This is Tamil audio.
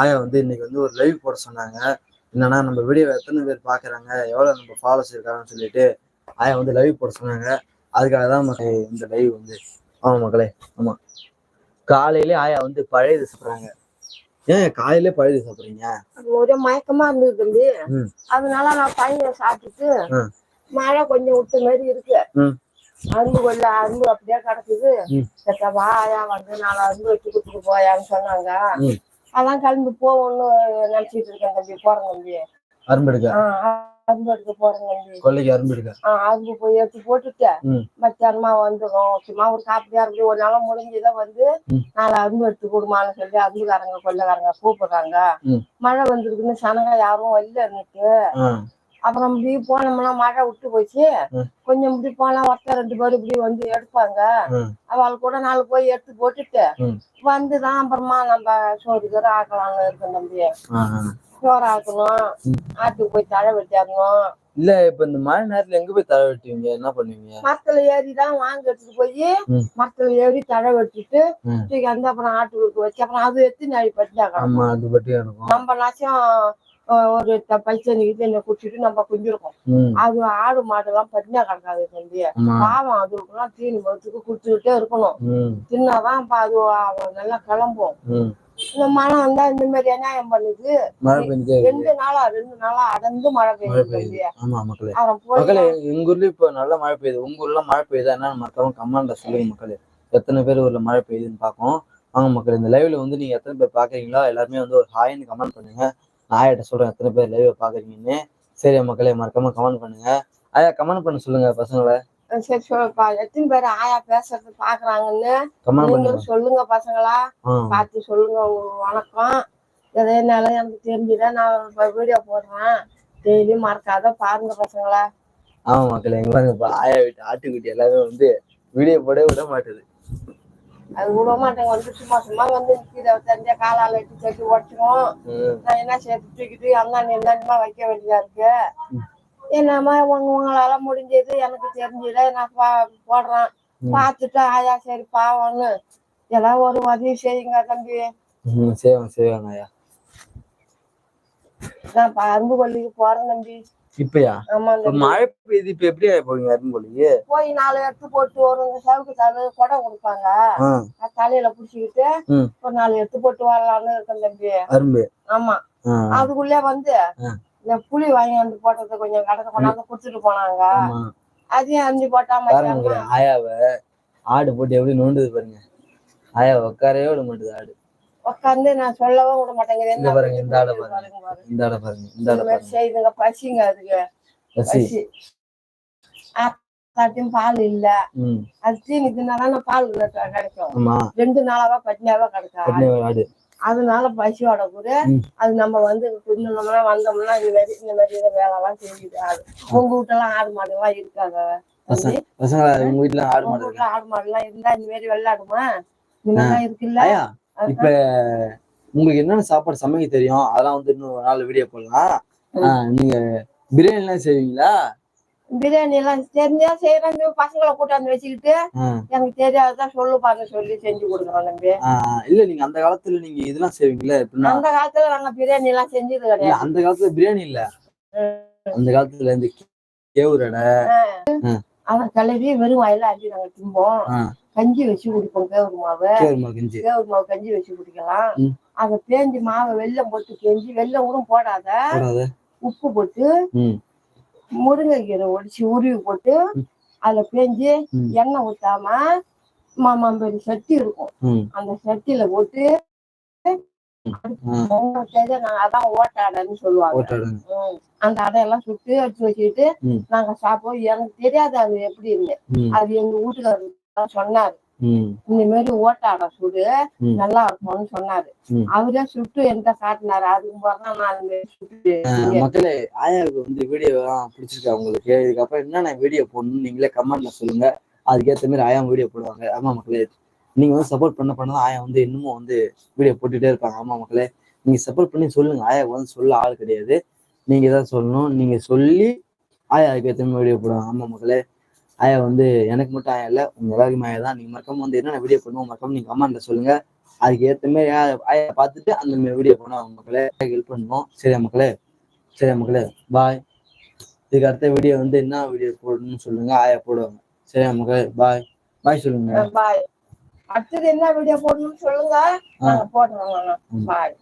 ஆயா வந்து இன்னைக்கு வந்து ஒரு லைவ் போட சொன்னாங்க. என்னன்னா நம்ம வீடியோ எத்தனை பேர் பாக்குறாங்க? எவ்வளவு நம்ம ஃபாலோஸ் இருக்காங்கன்னு சொல்லிட்டு ஆயா வந்து லைவ் போட சொன்னாங்க. அதுக்காக தான் மக்களே இந்த லைவ் வந்து ஆமா மக்களே ஆமா. காலையிலே ஆயா வந்து பழையது சாப்பிட்றாங்க. ஏன் காலையிலே பழையது சாப்பிட்றீங்க? ஒரே மயக்கமா இருந்தது. அதனால நான் பையனை சாப்பிட்டுட்டு. மழை கொஞ்சம் விட்ட மாதிரி இருக்கு. அரும்பு கொள்ள அரும்பு அப்படியே கிடக்குது. சத்த வாயா வந்து நாலு அரும்பு வச்சு கொடுத்துட்டு போயான்னு சொன்னாங்க. அதான் கிளம்பி போகணும்னு நினைச்சிட்டு இருக்கேன் தம்பி போறேன் தம்பி அரும்பு எடுக்க அரும்பு எடுக்க போறேன் தம்பி கொல்லைக்கு அரும்பு எடுக்க அரும்பு போய் எடுத்து போட்டுட்டு ம். மத்தியானமா வந்துடும் சும்மா ஒரு காப்பியா இருக்கு ஒரு நாளா முடிஞ்சதான் வந்து. நாலு அரும்பு எடுத்து கொடுமான்னு சொல்லி அரும்புக்காரங்க கொள்ளைக்காரங்க கூப்பிடுறாங்க. மழை வந்திருக்குன்னு சனங்க யாரும் வரல இருந்துட்டு அப்புறம் இப்படி போனோம்னா மழை விட்டு போச்சு. கொஞ்சம் இப்படி போனா ஒருத்தர் ரெண்டு பேரும் இப்படி வந்து எடுப்பாங்க. அவள் கூட நாலு போய் எடுத்து போட்டுட்டு. வந்துதான் அப்புறமா நம்ம சோறு கீரை ஆக்கலாம்னு இருக்கோம் தம்பி சோறு ஆக்கணும். ஆட்டுக்கு போய் தழை வெட்டியாக்கணும் இல்ல இப்ப இந்த மழை நேரத்துல எங்க போய் தலை வெட்டுவீங்க என்ன பண்ணுவீங்க மரத்துல ஏறி தான் வாங்க எடுத்துட்டு போய். மரத்துல ஏறி தழை வெட்டிட்டு. தூக்கி வந்து அப்புறம் ஆட்டுக்கு வச்சு அப்புறம் அது எத்தி நாளை பட்டினாக்கணும் ஆமா அது பட்டியும் இருக்கும் நம்ம நாச்சும் ஒரு த- பைசா நிக்கிட்டு என்ன குடிச்சிட்டு நம்ம குஞ்சிருக்கோம். அது ஆடு மாடு எல்லாம் பட்டினா கிடக்காது தம்பி. ஆமா. பாவம் அதுக்கெல்லாம் தீனி மரத்துக்கு கொடுத்துக்கிட்டே இருக்கணும். தின்னாதான் அது நல்லா கிளம்பும். இந்த மழை வந்தா இந்த மாதிரி அநியாயம் பண்ணுது. ரெண்டு நாளா ரெண்டு நாளா அடர்ந்து மழை பெய்யுது ஆமா மக்களே. மக்களே எங்க ஊர்ல இப்ப நல்ல மழை பெய்யுது. உங்க ஊர்ல மழை பெய்யுதா என்னன்னு மத்தவங்க கமெண்ட்ல சொல்லுங்க மக்களே. எத்தனை பேர் ஊர்ல மழை பெய்யுதுன்னு பார்ப்போம் வாங்க மக்களே இந்த லைவ்ல வந்து நீங்க எத்தனை பேர் பாக்குறீங்களோ எல்லாருமே வந்து ஒரு ஹாய்னு கமெண்ட் பண்ணுங்க. ஆயிட்ட சொல்றேன். எத்தனை பேர் லைவ் பாக்குறீங்கன்னு சரி மக்களே மறக்காம கமெண்ட் பண்ணுங்க. ஆயா கமெண்ட் பண்ண சொல்லுங்க பசங்களை. சரி சொல்லுப்பா எத்தனை பேர் ஆயா பேசுறது பாக்குறாங்கன்னு நீங்களும் சொல்லுங்க பசங்களா. பார்த்து சொல்லுங்க உங்களுக்கு வணக்கம். எதைனாலும் எனக்கு தெரிஞ்சுதான் நான் வீடியோ போடுறேன். டெய்லி மறக்காத பாருங்க பசங்களா. ஆமா மக்களே. எங்க பாருங்க ஆயா வீட்டு ஆட்டுக்குட்டி எல்லாமே வந்து வீடியோ போட விட மாட்டுது. அது விட மாட்டேங்க வந்து சும்மா சும்மா வந்து நிற்கிது தெரிஞ்ச காலால எட்டு தட்டி உடச்சிரும். நான் என்ன சேர்த்து தூக்கிட்டு அந்தாண்டி இந்தாண்டிமா வைக்க வேண்டியதா இருக்கு? என்னம்மா உங்க உங்களால முடிஞ்சது எனக்கு தெரிஞ்சத நான் போடுறேன். ம். பார்த்துட்டு ஆயா சரி பாவம்னு ஏதாவது ஒரு உதவி செய்யுங்க தம்பி. செய்வாங்க செய்வாங்க ஆயா நான் அரும்பு கொல்லிக்கு போறேன் தம்பி. இப்பயா. மழை பெய்யுது இப்ப எப்படி போவீங்க அரும்பொழிக்கு போய் நாலு எடுத்து போட்டு ஒரு சவுக்கு தலை கொடை கொடுப்பாங்க. தலையில புடிச்சுக்கிட்டு. ஒரு நாலு எடுத்து போட்டு வரலாம்னு இருக்கேன் தம்பி. அரும்பு. ஆமா. அதுக்குள்ளே வந்து. இந்த புளி வாங்கி வந்து போட்டது கொஞ்சம் கடத்த கொண்டாந்து கொடுத்துட்டு போனாங்க. அதையும் அரிஞ்சு போட்டா பாருங்க, ஆயாவை ஆடு போட்டு எப்படி நோண்டுது பாருங்க. ஆயா உட்காரவே விட மாட்டுது ஆடு. உட்காந்து நான் சொல்லவும் விட பாருங்க, இந்த ஆளை பாருங்க. இந்த பாருங்க பாருங்க. செய்துங்க பசிங்க அதுக்கு. பசி. ஆத்தாட்டியும் பால் இல்ல. அது தீனி தின்னாதானே பால் கிடை- கிடைக்கும். ரெண்டு நாளாவா பட்னியாவா கிடைக்கும் அதனால பசியோட கூட. அது நம்ம வந்து தின்னோம்னா வந்தோம்னா இந்த மாதிரி இந்த மாதிரி வேலைலாம் செஞ்சுது ஆடு. உங்க வீட்டெல்லாம் ஆடு மாடு எல்லாம் இருக்காங்க உங்க வீட்டுல ஆடு மாடு ஆடு மாடு எல்லாம் இருந்தா இந்த மாதிரி வெள்ளாடுமா இந்த மாதிரிலாம் இருக்குல்ல? இப்ப உங்களுக்கு என்னென்ன சாப்பாடு சமைக்க தெரியும்? அதெல்லாம் வந்து இன்னும் ஒரு நாள் வீடியோ போடலாம். நீங்க பிரியாணி எல்லாம் செய்வீங்களா? பிரியாணி எல்லாம் தெரிஞ்சா செய்யறேன் பசங்களை கூட்டாந்து வச்சுக்கிட்டு எனக்கு தெரியாததான் சொல்லு பாருங்க சொல்லி செஞ்சு கொடுக்குறோம் இல்ல நீங்க அந்த காலத்துல நீங்க இதெல்லாம் செய்வீங்களா அந்த காலத்துல நாங்க பிரியாணி எல்லாம் செஞ்சது இல்ல, கிடையாது அந்த காலத்துல பிரியாணி இல்ல. அந்த காலத்துல இந்த கேவுரடை அதை கழுவி வெறும் வாயில அள்ளி நாங்க திம்போம். கஞ்சி வச்சு குடிப்போம் கேவுரு மாவு. கேவுரு மாவு கஞ்சி. வச்சு குடிக்கலாம். அதை பேஞ்சு மாவை வெல்லம் போட்டு பேஞ்சு வெல்லம் கூட போடாத. உப்பு போட்டு முருங்கைக்கீரை ஒடிச்சு உருவி போட்டு. அதுல பேஞ்சு. எண்ணெய் ஊத்தாம மாமாம்பேரி சட்டி இருக்கும். அந்த சட்டியில போட்டு அதான் ஓட்டாடன்னு சொல்லுவாங்க. அந்த அடையெல்லாம் சுட்டு அடிச்சு வச்சுக்கிட்டு. நாங்க சாப்பிடுவோம். எனக்கு தெரியாது அது எப்படின்னு. ம். அது எங்க வீட்டுக்காரர் சொன்னாரு. இந்த மாதிரி ஓட்டாடை சுடு. நல்லா இருக்கும்னு சொன்னாரு. அவரே சுட்டு என்கிட்ட காட்டினாரு. அதுக்கு பிறகு நான் அந்த சுட்டு மக்களே ஆயாவுக்கு வந்து வீடியோ பிடிச்சிருக்கா உங்களுக்கு? இதுக்கப்புறம் என்னென்ன வீடியோ போடணும் நீங்களே கமெண்ட்ல சொல்லுங்க. அதுக்கேற்ற மாதிரி ஆயா வீடியோ போடுவாங்க. ஆமா மக்களே நீங்க வந்து சப்போர்ட் பண்ண பண்ண தான் ஆயா வந்து இன்னமும் வந்து வீடியோ போட்டுட்டே இருப்பாங்க. ஆமா மக்களே நீங்க சப்போர்ட் பண்ணி சொல்லுங்க. ஆயா வந்து சொல்ல ஆள் கிடையாது. நீங்க தான் சொல்லணும். நீங்க சொல்லி ஆயா அதுக்கேற்ற மாதிரி வீடியோ போடுவாங்க. ஆமா மக்களே ஆயா வந்து எனக்கு மட்டும் ஆயா இல்லை உங்க எல்லாருக்குமே ஆயா தான். நீங்க மறக்காம வந்து என்னென்ன வீடியோ பண்ணுவோம் மறக்காம நீங்க கமெண்ட்ல சொல்லுங்க. அதுக்கு ஏத்த மாதிரி ஆயா- பார்த்துட்டு அந்த மாதிரி வீடியோ போனோம் மக்களே ஹெல்ப் பண்ணணும் சரியா மக்களே? சரியா மக்களே? பாய் இதுக்கு அடுத்த வீடியோ வந்து என்ன வீடியோ போடணும்னு சொல்லுங்க. ஆயா போடுவாங்க. சரியா மக்களே? பாய் பாய் சொல்லுங்க. பாய் அடுத்தது என்ன வீடியோ போடணும்னு சொல்லுங்க. போடுறோம். பாய்